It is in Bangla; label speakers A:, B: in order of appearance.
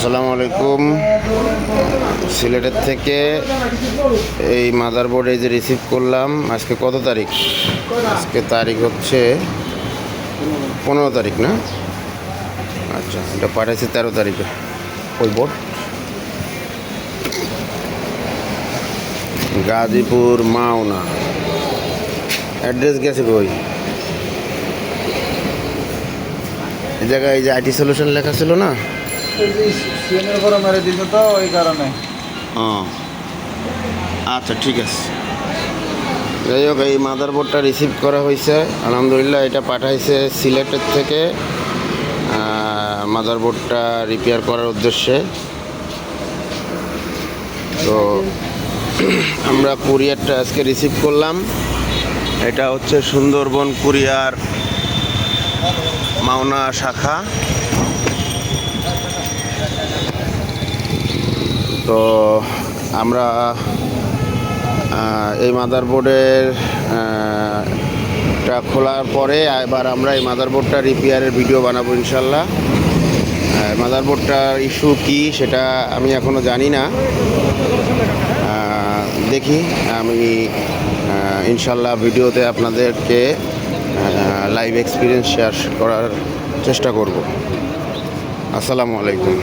A: আসসালামু আলাইকুম। সিলেটের থেকে এই মাদারবোর্ড এই যে রিসিভ করলাম, আজকে কত তারিখ? আজকে তারিখ হচ্ছে পনেরো তারিখ, না? আচ্ছা এটা পাঠাইছি তেরো তারিখে, ওই বোর্ড গাজীপুর মাওনা। অ্যাড্রেস গেছে কই? এই জায়গায় এই যে আইটি সলিউশন লেখা ছিল না? ও। আচ্ছা ঠিক আছে। যাই হোক, এই মাদারবোর্ডটা রিসিভ করা হয়েছে। আলহামদুলিল্লাহ, এটা পাঠাইছে সিলেটের থেকে। মাদারবোর্ডটা রিপেয়ার করার উদ্দেশ্যে। তো, আমরা কুরিয়ারটা আজকে রিসিভ করলাম। এটা হচ্ছে সুন্দরবন কুরিয়ার মাওনা শাখা। তো আমরা এই মাদারবোর্ডের টা খোলার পরে এবার আমরা এই মাদারবোর্ডটা রিপেয়ারের ভিডিও বানাবো ইনশাল্লাহ। মাদারবোর্ডটার ইস্যু কি সেটা আমি এখনও জানি না। দেখি, আমি ইনশাল্লাহ ভিডিওতে আপনাদেরকে লাইভ এক্সপিরিয়েন্স শেয়ার করার চেষ্টা করব। আসসালামু আলাইকুম।